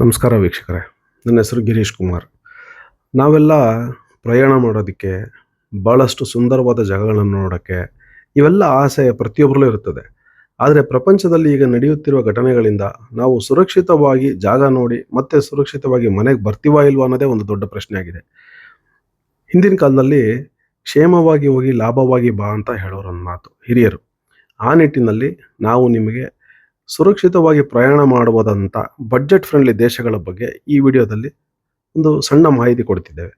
ನಮಸ್ಕಾರ ವೀಕ್ಷಕರೇ. ನನ್ನ ಹೆಸರು ಗಿರೀಶ್ ಕುಮಾರ್. ನಾವೆಲ್ಲ ಪ್ರಯಾಣ ಮಾಡೋದಕ್ಕೆ ಭಾಳಷ್ಟು ಸುಂದರವಾದ ಜಾಗಗಳನ್ನು ನೋಡೋಕ್ಕೆ ಇವೆಲ್ಲ ಆಸೆ ಪ್ರತಿಯೊಬ್ಬರಲ್ಲೂ ಇರುತ್ತದೆ. ಆದರೆ ಪ್ರಪಂಚದಲ್ಲಿ ಈಗ ನಡೆಯುತ್ತಿರುವ ಘಟನೆಗಳಿಂದ ನಾವು ಸುರಕ್ಷಿತವಾಗಿ ಜಾಗ ನೋಡಿ, ಮತ್ತೆ ಸುರಕ್ಷಿತವಾಗಿ ಮನೆಗೆ ಬರ್ತೀವಾ ಇಲ್ವಾ ಅನ್ನೋದೇ ಒಂದು ದೊಡ್ಡ ಪ್ರಶ್ನೆ ಆಗಿದೆ ಹಿಂದಿನ ಕಾಲದಲ್ಲಿ ಕ್ಷೇಮವಾಗಿ ಹೋಗಿ ಲಾಭವಾಗಿ ಬಾ ಅಂತ ಹೇಳೋರು ಒಂದು ಮಾತು. ಹಿರಿಯರು, ಆ ನಿಟ್ಟಿನಲ್ಲಿ ನಾವು ನಿಮಗೆ ಸುರಕ್ಷಿತವಾಗಿ ಪ್ರಯಾಣ ಮಾಡುವುದಂಥ ಬಜೆಟ್ ಫ್ರೆಂಡ್ಲಿ ದೇಶಗಳ ಬಗ್ಗೆ ಈ ವಿಡಿಯೋದಲ್ಲಿ ಒಂದು ಸಣ್ಣ ಮಾಹಿತಿ ಕೊಡ್ತಿದ್ದೇವೆ.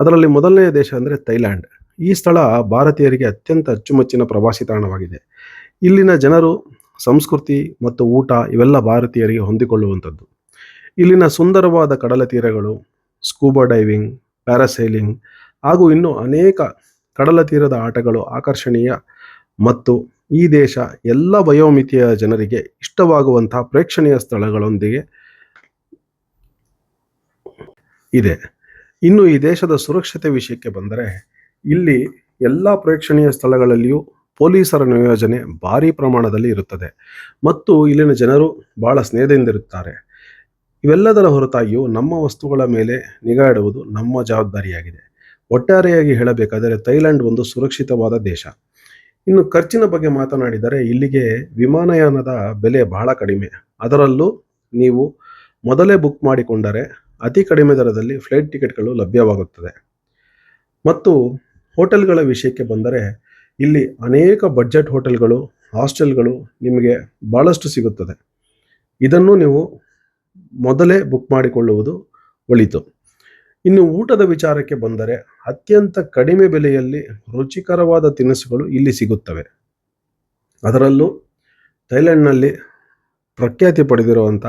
ಅದರಲ್ಲಿ ಮೊದಲನೆಯ ದೇಶ ಅಂದರೆ ಥೈಲ್ಯಾಂಡ್. ಈ ಸ್ಥಳ ಭಾರತೀಯರಿಗೆ ಅತ್ಯಂತ ಅಚ್ಚುಮೆಚ್ಚಿನ ಪ್ರವಾಸಿ ತಾಣವಾಗಿದೆ. ಇಲ್ಲಿನ ಜನರು ಸಂಸ್ಕೃತಿ ಮತ್ತು ಊಟ ಇವೆಲ್ಲ ಭಾರತೀಯರಿಗೆ ಹೊಂದಿಕೊಳ್ಳುವಂಥದ್ದು. ಇಲ್ಲಿನ ಸುಂದರವಾದ ಕಡಲ ತೀರಗಳು ಸ್ಕೂಬಾ ಡೈವಿಂಗ್ ಪ್ಯಾರಾಸೈಲಿಂಗ್ ಹಾಗೂ ಇನ್ನೂ ಅನೇಕ ಕಡಲ ತೀರದ ಆಟಗಳು ಆಕರ್ಷಣೀಯ ಮತ್ತು ಈ ದೇಶ ಎಲ್ಲ ವಯೋಮಿತಿಯ ಜನರಿಗೆ ಇಷ್ಟವಾಗುವಂತಹ ಪ್ರೇಕ್ಷಣೀಯ ಸ್ಥಳಗಳೊಂದಿಗೆ ಇದೆ. ಇನ್ನು ಈ ದೇಶದ ಸುರಕ್ಷತೆ ವಿಷಯಕ್ಕೆ ಬಂದರೆ ಇಲ್ಲಿ ಎಲ್ಲ ಪ್ರೇಕ್ಷಣೀಯ ಸ್ಥಳಗಳಲ್ಲಿಯೂ ಪೊಲೀಸರ ನಿಯೋಜನೆ ಭಾರಿ ಪ್ರಮಾಣದಲ್ಲಿ ಇರುತ್ತದೆ. ಮತ್ತು ಇಲ್ಲಿನ ಜನರು ಬಹಳ ಸ್ನೇಹದಿಂದಿರುತ್ತಾರೆ. ಇವೆಲ್ಲದರ ಹೊರತಾಗಿಯೂ ನಮ್ಮ ವಸ್ತುಗಳ ಮೇಲೆ ನಿಗಾ ಇಡುವುದು ನಮ್ಮ ಜವಾಬ್ದಾರಿಯಾಗಿದೆ. ಒಟ್ಟಾರೆಯಾಗಿ ಹೇಳಬೇಕಾದರೆ ಥೈಲ್ಯಾಂಡ್ ಒಂದು ಸುರಕ್ಷಿತವಾದ ದೇಶ. ಇನ್ನು ಖರ್ಚಿನ ಬಗ್ಗೆ ಮಾತನಾಡಿದರೆ ಇಲ್ಲಿಗೆ ವಿಮಾನಯಾನದ ಬೆಲೆ ಬಹಳ ಕಡಿಮೆ. ಅದರಲ್ಲೂ ನೀವು ಮೊದಲೇ ಬುಕ್ ಮಾಡಿಕೊಂಡರೆ ಅತಿ ಕಡಿಮೆ ದರದಲ್ಲಿ ಫ್ಲೈಟ್ ಟಿಕೆಟ್ಗಳು ಲಭ್ಯವಾಗುತ್ತದೆ. ಮತ್ತು ಹೋಟೆಲ್ಗಳ ವಿಷಯಕ್ಕೆ ಬಂದರೆ ಇಲ್ಲಿ ಅನೇಕ ಬಡ್ಜೆಟ್ ಹೋಟೆಲ್ಗಳು, ಹಾಸ್ಟೆಲ್ಗಳು ನಿಮಗೆ ಭಾಳಷ್ಟು ಸಿಗುತ್ತದೆ. ಇದನ್ನು ನೀವು ಮೊದಲೇ ಬುಕ್ ಮಾಡಿಕೊಳ್ಳುವುದು ಒಳಿತು. ಇನ್ನು ಊಟದ ವಿಚಾರಕ್ಕೆ ಬಂದರೆ ಅತ್ಯಂತ ಕಡಿಮೆ ಬೆಲೆಯಲ್ಲಿ ರುಚಿಕರವಾದ ತಿನಿಸುಗಳು ಇಲ್ಲಿ ಸಿಗುತ್ತವೆ. ಅದರಲ್ಲೂ ಥೈಲ್ಯಾಂಡ್ನಲ್ಲಿ ಪ್ರಖ್ಯಾತಿ ಪಡೆದಿರುವಂಥ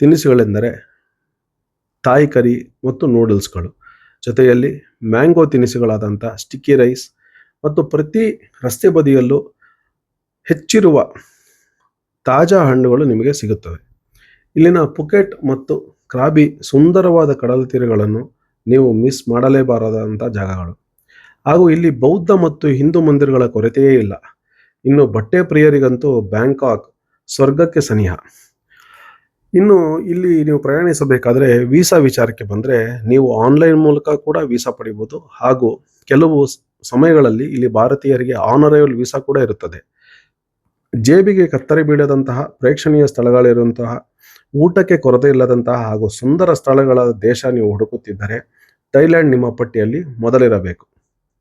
ತಿನಿಸುಗಳೆಂದರೆ ತಾಯಿ ಕರಿ ಮತ್ತು ನೂಡಲ್ಸ್ಗಳು. ಜೊತೆಯಲ್ಲಿ ಮ್ಯಾಂಗೋ ತಿನಿಸುಗಳಾದಂಥ ಸ್ಟಿಕ್ಕಿ ರೈಸ್ ಮತ್ತು ಪ್ರತಿ ರಸ್ತೆ ಬದಿಯಲ್ಲೂ ಹೆಚ್ಚಿರುವ ತಾಜಾ ಹಣ್ಣುಗಳು ನಿಮಗೆ ಸಿಗುತ್ತವೆ. ಇಲ್ಲಿನ ಪುಕೆಟ್ ಮತ್ತು ಕ್ರಾಬಿ ಸುಂದರವಾದ ಕಡಲ ತೀರಗಳನ್ನು ನೀವು ಮಿಸ್ ಮಾಡಲೇಬಾರದಂಥ ಜಾಗಗಳು. ಹಾಗೂ ಇಲ್ಲಿ ಬೌದ್ಧ ಮತ್ತು ಹಿಂದೂ ಮಂದಿರಗಳ ಕೊರತೆಯೇ ಇಲ್ಲ. ಇನ್ನು ಬಟ್ಟೆ ಪ್ರಿಯರಿಗಂತೂ ಬ್ಯಾಂಕಾಕ್ ಸ್ವರ್ಗಕ್ಕೆ ಸನಿಹ. ಇನ್ನು ಇಲ್ಲಿ ನೀವು ಪ್ರಯಾಣಿಸಬೇಕಾದರೆ ವೀಸಾ ವಿಚಾರಕ್ಕೆ ಬಂದರೆ ನೀವು ಆನ್ಲೈನ್ ಮೂಲಕ ಕೂಡ ವೀಸಾ ಪಡಿಬೋದು. ಹಾಗೂ ಕೆಲವು ಸಮಯಗಳಲ್ಲಿ ಇಲ್ಲಿ ಭಾರತೀಯರಿಗೆ ಆನರೇಬಲ್ ವೀಸಾ ಕೂಡ ಇರುತ್ತದೆ. ಜೇಬಿಗೆ ಕತ್ತರಿ ಬೀಳದಂತಹ ಪ್ರೇಕ್ಷಣೀಯ ಸ್ಥಳಗಳಿರುವಂತಹ ಊಟಕ್ಕೆ ಕೊರತೆ ಇಲ್ಲದಂತಹ ಹಾಗೂ ಸುಂದರ ಸ್ಥಳಗಳ ದೇಶ ನೀವು ಹುಡುಕುತ್ತಿದ್ದರೆ ಥೈಲ್ಯಾಂಡ್ ನಿಮ್ಮ ಪಟ್ಟಿಯಲ್ಲಿ ಮೊದಲಿರಬೇಕು.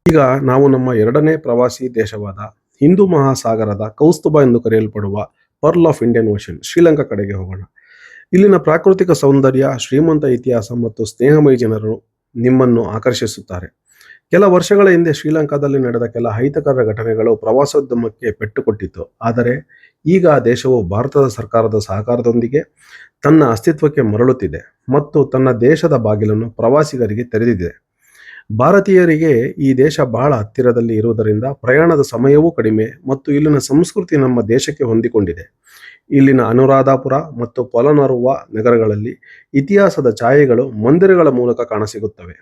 ಈಗ ನಾವು ನಮ್ಮ ಎರಡನೇ ಪ್ರವಾಸಿ ದೇಶವಾದ ಹಿಂದೂ ಮಹಾಸಾಗರದ ಕೌಸ್ತುಬ ಎಂದು ಕರೆಯಲ್ಪಡುವ pearl of Indian ocean Sri Lanka ಕಡೆಗೆ ಹೋಗೋಣ. ಇಲ್ಲಿನ ಪ್ರಾಕೃತಿಕ ಸೌಂದರ್ಯ, ಶ್ರೀಮಂತ ಇತಿಹಾಸ ಮತ್ತು ಸ್ನೇಹಮಯ ಜನರು ನಿಮ್ಮನ್ನು ಆಕರ್ಷಿಸುತ್ತಾರೆ. ಕೆಲ ವರ್ಷಗಳ ಹಿಂದೆ ಶ್ರೀಲಂಕಾದಲ್ಲಿ ನಡೆದ ಕೆಲ ಅಹಿತಕರ ಘಟನೆಗಳು ಪ್ರವಾಸೋದ್ಯಮಕ್ಕೆ ಪೆಟ್ಟು ಕೊಟ್ಟಿತ್ತು. ಆದರೆ ಈಗ ಆ ದೇಶವು ಭಾರತದ ಸರ್ಕಾರದ ಸಹಕಾರದೊಂದಿಗೆ ತನ್ನ ಅಸ್ತಿತ್ವಕ್ಕೆ ಮರಳುತ್ತಿದೆ ಮತ್ತು ತನ್ನ ದೇಶದ ಬಾಗಿಲನ್ನು ಪ್ರವಾಸಿಗರಿಗೆ ತೆರೆದಿದೆ. ಭಾರತೀಯರಿಗೆ ಈ ದೇಶ ಬಹಳ ಹತ್ತಿರದಲ್ಲಿ ಇರುವುದರಿಂದ ಪ್ರಯಾಣದ ಸಮಯವೂ ಕಡಿಮೆ ಮತ್ತು ಇಲ್ಲಿನ ಸಂಸ್ಕೃತಿ ನಮ್ಮ ದೇಶಕ್ಕೆ ಹೊಂದಿಕೊಂಡಿದೆ. ಇಲ್ಲಿನ ಅನುರಾಧಾಪುರ ಮತ್ತು ಪೊಲನರುವ ನಗರಗಳಲ್ಲಿ ಇತಿಹಾಸದ ಛಾಯೆಗಳು ಮಂದಿರಗಳ ಮೂಲಕ ಕಾಣಸಿಗುತ್ತವೆ.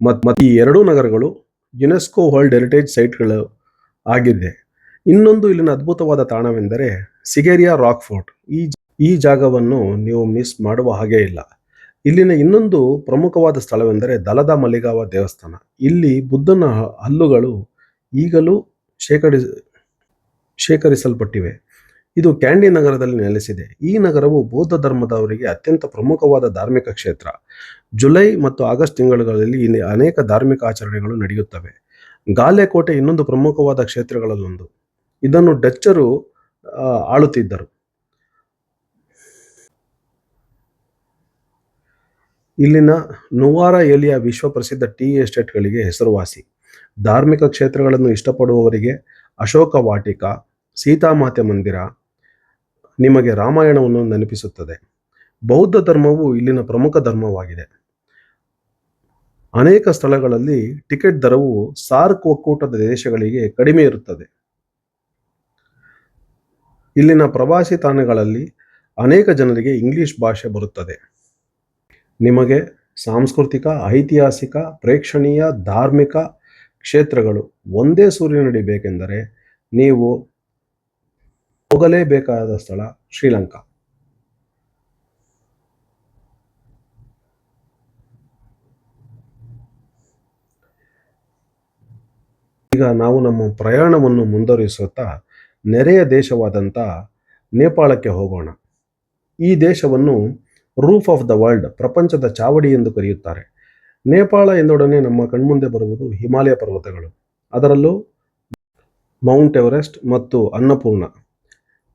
ಮತ್ತು ಈ ಎರಡೂ ನಗರಗಳು ಯುನೆಸ್ಕೋ ವರ್ಲ್ಡ್ ಹೆರಿಟೇಜ್ ಸೈಟ್ಗಳು ಆಗಿದೆ ಇನ್ನೊಂದು ಇಲ್ಲಿನ ಅದ್ಭುತವಾದ ತಾಣವೆಂದರೆ ಸಿಗೇರಿಯಾ ರಾಕ್ ಫೋರ್ಟ್ ಈ ಈ ಜಾಗವನ್ನು ನೀವು ಮಿಸ್ ಮಾಡುವ ಹಾಗೆ ಇಲ್ಲ. ಇಲ್ಲಿನ ಇನ್ನೊಂದು ಪ್ರಮುಖವಾದ ಸ್ಥಳವೆಂದರೆ ದಲದ ಮಲಿಗಾವ ದೇವಸ್ಥಾನ. ಇಲ್ಲಿ ಬುದ್ಧನ ಹಲ್ಲುಗಳು ಈಗಲೂ ಶೇಖರಿ ಶೇಖರಿಸಲ್ಪಟ್ಟಿವೆ. ಇದು ಕ್ಯಾಂಡಿ ನಗರದಲ್ಲಿ ನೆಲೆಸಿದೆ. ಈ ನಗರವು ಬೌದ್ಧ ಧರ್ಮದವರಿಗೆ ಅತ್ಯಂತ ಪ್ರಮುಖವಾದ ಧಾರ್ಮಿಕ ಕ್ಷೇತ್ರ. ಜುಲೈ ಮತ್ತು ಆಗಸ್ಟ್ ತಿಂಗಳುಗಳಲ್ಲಿ ಇಲ್ಲಿ ಅನೇಕ ಧಾರ್ಮಿಕ ಆಚರಣೆಗಳು ನಡೆಯುತ್ತವೆ. ಗಾಲೆ ಕೋಟೆ ಇನ್ನೊಂದು ಪ್ರಮುಖವಾದ ಕ್ಷೇತ್ರಗಳಲ್ಲೊಂದು. ಇದನ್ನು ಡಚ್ಚರು ಆಳುತ್ತಿದ್ದರು. ಇಲ್ಲಿನ ನುವಾರ ಎಲಿಯ ವಿಶ್ವ ಪ್ರಸಿದ್ಧ ಟೀ ಎಸ್ಟೇಟ್ಗಳಿಗೆ ಹೆಸರುವಾಸಿ. ಧಾರ್ಮಿಕ ಕ್ಷೇತ್ರಗಳನ್ನು ಇಷ್ಟಪಡುವವರಿಗೆ ಅಶೋಕ ವಾಟಿಕ ಸೀತಾಮಾತೆ ಮಂದಿರ ನಿಮಗೆ ರಾಮಾಯಣವನ್ನು ನೆನಪಿಸುತ್ತದೆ. ಬೌದ್ಧ ಧರ್ಮವು ಇಲ್ಲಿನ ಪ್ರಮುಖ ಧರ್ಮವಾಗಿದೆ. ಅನೇಕ ಸ್ಥಳಗಳಲ್ಲಿ ಟಿಕೆಟ್ ದರವು ಸಾರ್ಕ್ ಒಕ್ಕೂಟದ ದೇಶಗಳಿಗೆ ಕಡಿಮೆ ಇರುತ್ತದೆ. ಇಲ್ಲಿನ ಪ್ರವಾಸಿ ತಾಣಗಳಲ್ಲಿ ಅನೇಕ ಜನರಿಗೆ ಇಂಗ್ಲಿಷ್ ಭಾಷೆ ಬರುತ್ತದೆ. ನಿಮಗೆ ಸಾಂಸ್ಕೃತಿಕ, ಐತಿಹಾಸಿಕ, ಪ್ರೇಕ್ಷಣೀಯ, ಧಾರ್ಮಿಕ ಕ್ಷೇತ್ರಗಳು ಒಂದೇ ಸೂರ್ಯನಡಿ ಬೇಕೆಂದರೆ ನೀವು ಹೋಗಲೇಬೇಕಾದ ಸ್ಥಳ ಶ್ರೀಲಂಕಾ. ಈಗ ನಾವು ನಮ್ಮ ಪ್ರಯಾಣವನ್ನು ಮುಂದುವರಿಸುತ್ತಾ ನೆರೆಯ ದೇಶವಾದಂಥ ನೇಪಾಳಕ್ಕೆ ಹೋಗೋಣ. ಈ ದೇಶವನ್ನು ರೂಫ್ ಆಫ್ ದ ವರ್ಲ್ಡ್, ಪ್ರಪಂಚದ ಚಾವಡಿ ಎಂದು ಕರೆಯುತ್ತಾರೆ. ನೇಪಾಳ ಎಂದೊಡನೆ ನಮ್ಮ ಕಣ್ಮುಂದೆ ಬರುವುದು ಹಿಮಾಲಯ ಪರ್ವತಗಳು. ಅದರಲ್ಲೂ ಮೌಂಟ್ ಎವರೆಸ್ಟ್ ಮತ್ತು ಅನ್ನಪೂರ್ಣ.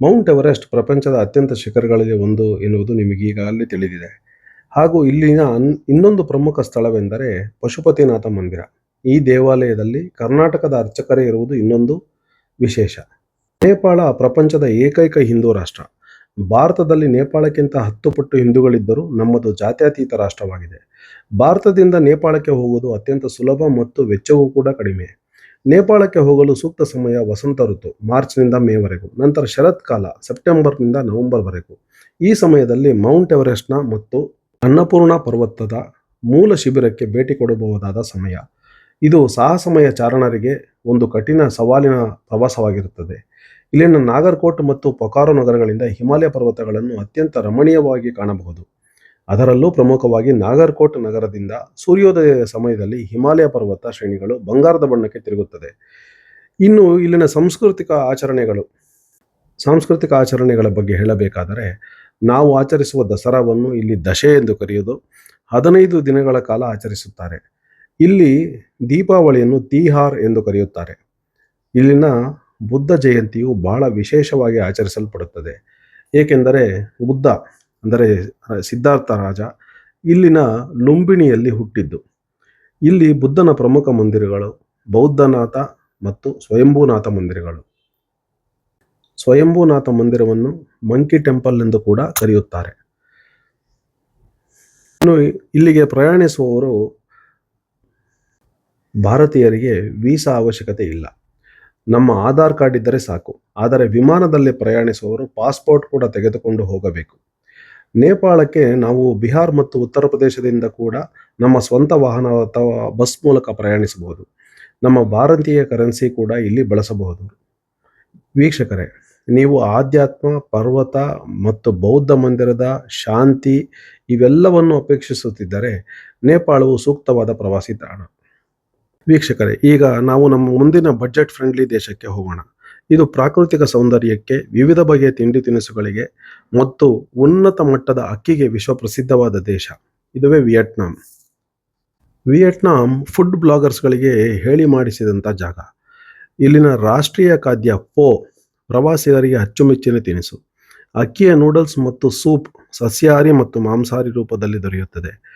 ಮೌಂಟ್ ಎವರೆಸ್ಟ್ ಪ್ರಪಂಚದ ಅತ್ಯಂತ ಶಿಖರಗಳಲ್ಲಿ ಒಂದು ಎನ್ನುವುದು ನಿಮಗೆ ಈಗಾಗಲೇ ತಿಳಿದಿದೆ. ಹಾಗೂ ಇಲ್ಲಿನ ಇನ್ನೊಂದು ಪ್ರಮುಖ ಸ್ಥಳವೆಂದರೆ ಪಶುಪತಿನಾಥ ಮಂದಿರ. ಈ ದೇವಾಲಯದಲ್ಲಿ ಕರ್ನಾಟಕದ ಅರ್ಚಕರೇ ಇರುವುದು ಇನ್ನೊಂದು ವಿಶೇಷ. ನೇಪಾಳ ಪ್ರಪಂಚದ ಏಕೈಕ ಹಿಂದೂ ರಾಷ್ಟ್ರ. ಭಾರತದಲ್ಲಿ ನೇಪಾಳಕ್ಕಿಂತ ಹತ್ತು ಪಟ್ಟು ಹಿಂದೂಗಳಿದ್ದರೂ ನಮ್ಮದು ಜಾತ್ಯತೀತ ರಾಷ್ಟ್ರವಾಗಿದೆ. ಭಾರತದಿಂದ ನೇಪಾಳಕ್ಕೆ ಹೋಗುವುದು ಅತ್ಯಂತ ಸುಲಭ ಮತ್ತು ವೆಚ್ಚವೂ ಕೂಡ ಕಡಿಮೆ. ನೇಪಾಳಕ್ಕೆ ಹೋಗಲು ಸೂಕ್ತ ಸಮಯ ವಸಂತ ಋತು, ಮಾರ್ಚ್ನಿಂದ ಮೇವರೆಗೂ, ನಂತರ ಶರತ್ಕಾಲ ಸೆಪ್ಟೆಂಬರ್ನಿಂದ ನವೆಂಬರ್ವರೆಗೂ. ಈ ಸಮಯದಲ್ಲಿ ಮೌಂಟ್ ಎವರೆಸ್ಟ್ನ ಮತ್ತು ಅನ್ನಪೂರ್ಣ ಪರ್ವತದ ಮೂಲ ಶಿಬಿರಕ್ಕೆ ಭೇಟಿ ಕೊಡಬಹುದಾದ ಸಮಯ. ಇದು ಸಾಹಸಮಯ ಚಾರಣರಿಗೆ ಒಂದು ಕಠಿಣ ಸವಾಲಿನ ಪ್ರವಾಸವಾಗಿರುತ್ತದೆ. ಇಲ್ಲಿನ ನಾಗರ್ಕೋಟ್ ಮತ್ತು ಪೊಕಾರೋ ನಗರಗಳಿಂದ ಹಿಮಾಲಯ ಪರ್ವತಗಳನ್ನು ಅತ್ಯಂತ ರಮಣೀಯವಾಗಿ ಕಾಣಬಹುದು. ಅದರಲ್ಲೂ ಪ್ರಮುಖವಾಗಿ ನಾಗರ್ಕೋಟ್ ನಗರದಿಂದ ಸೂರ್ಯೋದಯ ಸಮಯದಲ್ಲಿ ಹಿಮಾಲಯ ಪರ್ವತ ಶ್ರೇಣಿಗಳು ಬಂಗಾರದ ಬಣ್ಣಕ್ಕೆ ತಿರುಗುತ್ತದೆ. ಇನ್ನು ಇಲ್ಲಿನ ಸಾಂಸ್ಕೃತಿಕ ಆಚರಣೆಗಳು. ಸಾಂಸ್ಕೃತಿಕ ಆಚರಣೆಗಳ ಬಗ್ಗೆ ಹೇಳಬೇಕಾದರೆ ನಾವು ಆಚರಿಸುವ ದಸರಾವನ್ನು ಇಲ್ಲಿ ದಶೆ ಎಂದು ಕರೆಯೋದು ಹದಿನೈದು ದಿನಗಳ ಕಾಲ ಆಚರಿಸುತ್ತಾರೆ. ಇಲ್ಲಿ ದೀಪಾವಳಿಯನ್ನು ತಿಹಾರ್ ಎಂದು ಕರೆಯುತ್ತಾರೆ. ಇಲ್ಲಿನ ಬುದ್ಧ ಜಯಂತಿಯು ಬಹಳ ವಿಶೇಷವಾಗಿ ಆಚರಿಸಲ್ಪಡುತ್ತದೆ. ಏಕೆಂದರೆ ಬುದ್ಧ ಅಂದರೆ ಸಿದ್ಧಾರ್ಥ ರಾಜ ಇಲ್ಲಿನ ಲುಂಬಿಣಿಯಲ್ಲಿ ಹುಟ್ಟಿದ್ದು. ಇಲ್ಲಿ ಬುದ್ಧನ ಪ್ರಮುಖ ಮಂದಿರಗಳು ಬೌದ್ಧನಾಥ ಮತ್ತು ಸ್ವಯಂಭೂನಾಥ ಮಂದಿರಗಳು. ಸ್ವಯಂಭೂನಾಥ ಮಂದಿರವನ್ನು ಮಂಕಿ ಟೆಂಪಲ್ ಎಂದು ಕೂಡ ಕರೆಯುತ್ತಾರೆ. ಇನ್ನು ಇಲ್ಲಿಗೆ ಪ್ರಯಾಣಿಸುವವರು ಭಾರತೀಯರಿಗೆ ವೀಸಾ ಅವಶ್ಯಕತೆ ಇಲ್ಲ. ನಮ್ಮ ಆಧಾರ್ ಕಾರ್ಡ್ ಇದ್ದರೆ ಸಾಕು. ಆದರೆ ವಿಮಾನದಲ್ಲಿ ಪ್ರಯಾಣಿಸುವವರು ಪಾಸ್ಪೋರ್ಟ್ ಕೂಡ ತೆಗೆದುಕೊಂಡು ಹೋಗಬೇಕು. ನೇಪಾಳಕ್ಕೆ ನಾವು ಬಿಹಾರ್ ಮತ್ತು ಉತ್ತರ ಪ್ರದೇಶದಿಂದ ಕೂಡ ನಮ್ಮ ಸ್ವಂತ ವಾಹನ ಅಥವಾ ಬಸ್ ಮೂಲಕ ಪ್ರಯಾಣಿಸಬಹುದು. ನಮ್ಮ ಭಾರತೀಯ ಕರೆನ್ಸಿ ಕೂಡ ಇಲ್ಲಿ ಬಳಸಬಹುದು. ವೀಕ್ಷಕರೇ, ನೀವು ಆಧ್ಯಾತ್ಮ, ಪರ್ವತ ಮತ್ತು ಬೌದ್ಧ ಮಂದಿರದ ಶಾಂತಿ ಇವೆಲ್ಲವನ್ನು ಅಪೇಕ್ಷಿಸುತ್ತಿದ್ದರೆ ನೇಪಾಳವು ಸೂಕ್ತವಾದ ಪ್ರವಾಸಿ ತಾಣ. ವೀಕ್ಷಕರೇ, ಈಗ ನಾವು ನಮ್ಮ ಮುಂದಿನ ಬಜೆಟ್ ಫ್ರೆಂಡ್ಲಿ ದೇಶಕ್ಕೆ ಹೋಗೋಣ. ಇದು ಪ್ರಾಕೃತಿಕ ಸೌಂದರ್ಯಕ್ಕೆ, ವಿವಿಧ ಬಗೆಯ ತಿಂಡಿ ತಿನಿಸುಗಳಿಗೆ ಮತ್ತು ಉನ್ನತ ಮಟ್ಟದ ಅಕ್ಕಿಗೆ ವಿಶ್ವ ಪ್ರಸಿದ್ಧವಾದ ದೇಶ. ಇದುವೇ ವಿಯೆಟ್ನಾಂ. ವಿಯೆಟ್ನಾಂ ಫುಡ್ ಬ್ಲಾಗರ್ಸ್ಗಳಿಗೆ ಹೇಳಿ ಮಾಡಿಸಿದಂಥ ಜಾಗ. ಇಲ್ಲಿನ ರಾಷ್ಟ್ರೀಯ ಖಾದ್ಯ ಪೋ ಪ್ರವಾಸಿಗರಿಗೆ ಅಚ್ಚುಮೆಚ್ಚಿನ ತಿನಿಸು. ಅಕ್ಕಿಯ ನೂಡಲ್ಸ್ ಮತ್ತು ಸೂಪ್ ಸಸ್ಯಾಹಾರಿ ಮತ್ತು ಮಾಂಸಾಹಾರಿ ರೂಪದಲ್ಲಿ ದೊರೆಯುತ್ತದೆ.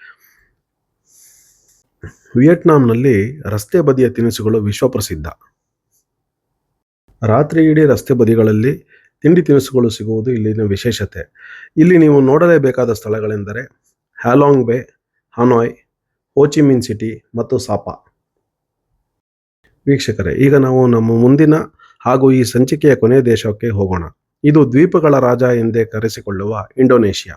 ವಿಯೆಟ್ನಾಂನಲ್ಲಿ ರಸ್ತೆ ಬದಿಯ ತಿನಿಸುಗಳು ವಿಶ್ವಪ್ರಸಿದ್ಧ. ರಾತ್ರಿ ಇಡೀ ರಸ್ತೆ ಬದಿಗಳಲ್ಲಿ ತಿಂಡಿ ತಿನಿಸುಗಳು ಸಿಗುವುದು ಇಲ್ಲಿನ ವಿಶೇಷತೆ. ಇಲ್ಲಿ ನೀವು ನೋಡಲೇಬೇಕಾದ ಸ್ಥಳಗಳೆಂದರೆ ಹ್ಯಾಲಾಂಗ್ ಬೇ, ಹನೋಯ್ ಹೋಚಿಮಿನ್ ಸಿಟಿ ಮತ್ತು ಸಾಪಾ. ವೀಕ್ಷಕರೇ, ಈಗ ನಾವು ನಮ್ಮ ಮುಂದಿನ ಹಾಗೂ ಈ ಸಂಚಿಕೆಯ ಕೊನೆಯ ದೇಶಕ್ಕೆ ಹೋಗೋಣ. ಇದು ದ್ವೀಪಗಳ ರಾಜ ಎಂದೇ ಕರೆಸಿಕೊಳ್ಳುವ ಇಂಡೋನೇಷ್ಯಾ.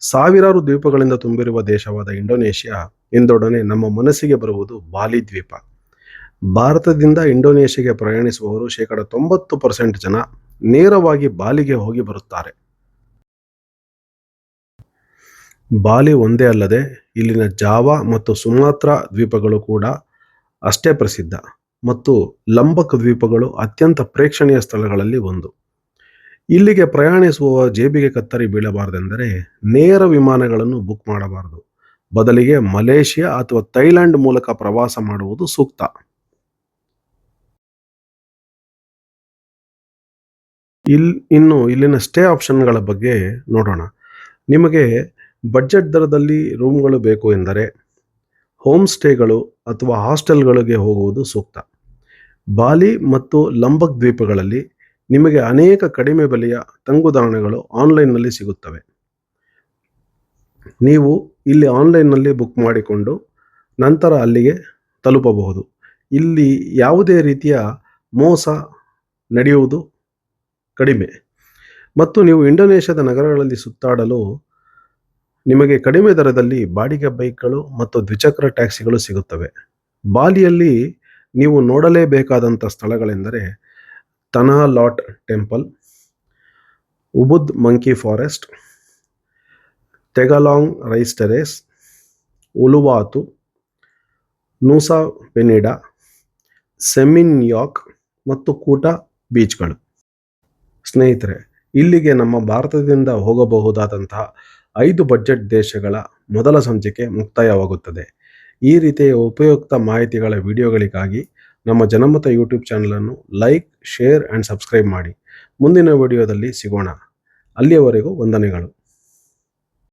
ಸಾವಿರಾರು ದ್ವೀಪಗಳಿಂದ ತುಂಬಿರುವ ದೇಶವಾದ ಇಂಡೋನೇಷಿಯಾ ಎಂದೊಡನೆ ನಮ್ಮ ಮನಸ್ಸಿಗೆ ಬರುವುದು ಬಾಲಿ ದ್ವೀಪ. ಭಾರತದಿಂದ ಇಂಡೋನೇಷ್ಯಾಗೆ ಪ್ರಯಾಣಿಸುವವರು ಶೇಕಡ ತೊಂಬತ್ತು ಪರ್ಸೆಂಟ್ ಜನ ನೇರವಾಗಿ ಬಾಲಿಗೆ ಹೋಗಿ ಬರುತ್ತಾರೆ. ಬಾಲಿ ಒಂದೇ ಅಲ್ಲದೆ ಇಲ್ಲಿನ ಜಾವಾ ಮತ್ತು ಸುಮಾತ್ರ ದ್ವೀಪಗಳು ಕೂಡ ಅಷ್ಟೇ ಪ್ರಸಿದ್ಧ ಮತ್ತು ಲಂಬಕ್ ದ್ವೀಪಗಳು ಅತ್ಯಂತ ಪ್ರೇಕ್ಷಣೀಯ ಸ್ಥಳಗಳಲ್ಲಿ ಒಂದು. ಇಲ್ಲಿಗೆ ಪ್ರಯಾಣಿಸುವ ಜೇಬಿಗೆ ಕತ್ತರಿ ಬೀಳಬಾರದೆಂದರೆ ನೇರ ವಿಮಾನಗಳನ್ನು ಬುಕ್ ಮಾಡಬಾರದು. ಬದಲಿಗೆ ಮಲೇಷಿಯಾ ಅಥವಾ ಥೈಲ್ಯಾಂಡ್ ಮೂಲಕ ಪ್ರವಾಸ ಮಾಡುವುದು ಸೂಕ್ತ. ಇಲ್, ಇನ್ನು ಇಲ್ಲಿನ ಸ್ಟೇ ಆಪ್ಷನ್ಗಳ ಬಗ್ಗೆ ನೋಡೋಣ. ನಿಮಗೆ ಬಡ್ಜೆಟ್ ದರದಲ್ಲಿ ರೂಮ್ಗಳು ಬೇಕು ಎಂದರೆ ಹೋಮ್ ಸ್ಟೇಗಳು ಅಥವಾ ಹಾಸ್ಟೆಲ್ಗಳಿಗೆ ಹೋಗುವುದು ಸೂಕ್ತ. ಬಾಲಿ ಮತ್ತು ಲಂಬಕ್ ದ್ವೀಪಗಳಲ್ಲಿ ನಿಮಗೆ ಅನೇಕ ಕಡಿಮೆ ಬೆಲೆಯ ತಂಗುದಾಣಗಳು ಆನ್ಲೈನ್ನಲ್ಲಿ ಸಿಗುತ್ತವೆ. ನೀವು ಇಲ್ಲಿ ಆನ್ಲೈನ್ನಲ್ಲಿ ಬುಕ್ ಮಾಡಿಕೊಂಡು ನಂತರ ಅಲ್ಲಿಗೆ ತಲುಪಬಹುದು. ಇಲ್ಲಿ ಯಾವುದೇ ರೀತಿಯ ಮೋಸ ನಡೆಯುವುದು ಕಡಿಮೆ. ಮತ್ತು ನೀವು ಇಂಡೋನೇಷ್ಯಾದ ನಗರಗಳಲ್ಲಿ ಸುತ್ತಾಡಲು ನಿಮಗೆ ಕಡಿಮೆ ದರದಲ್ಲಿ ಬಾಡಿಗೆ ಬೈಕ್ಗಳು ಮತ್ತು ದ್ವಿಚಕ್ರ ಟ್ಯಾಕ್ಸಿಗಳು ಸಿಗುತ್ತವೆ. ಬಾಲಿಯಲ್ಲಿ ನೀವು ನೋಡಲೇಬೇಕಾದಂಥ ಸ್ಥಳಗಳೆಂದರೆ Tanah Lot temple, Ubud monkey forest Tegallalang rice terrace, Uluwatu, Nusa Penida Seminyak ಮತ್ತು ಕೂಟ ಬೀಚ್ಗಳು. ಸ್ನೇಹಿತರೆ, ಇಲ್ಲಿಗೆ ನಮ್ಮ ಭಾರತದಿಂದ ಹೋಗಬಹುದಾದಂತಹ ಐದು ಬಜೆಟ್ ದೇಶಗಳ ಮೊದಲ ಸಂಚಿಕೆ ಮುಕ್ತಾಯವಾಗುತ್ತದೆ. ಈ ರೀತಿಯ ಉಪಯುಕ್ತ ಮಾಹಿತಿಗಳ ವಿಡಿಯೋಗಳಿಗಾಗಿ ನಮ್ಮ ಜನಮತ ಯೂಟ್ಯೂಬ್ ಚಾನಲನ್ನು ಲೈಕ್, ಶೇರ್ ಆ್ಯಂಡ್ ಸಬ್ಸ್ಕ್ರೈಬ್ ಮಾಡಿ. ಮುಂದಿನ ವಿಡಿಯೋದಲ್ಲಿ ಸಿಗೋಣ. ಅಲ್ಲಿಯವರೆಗೂ ವಂದನೆಗಳು.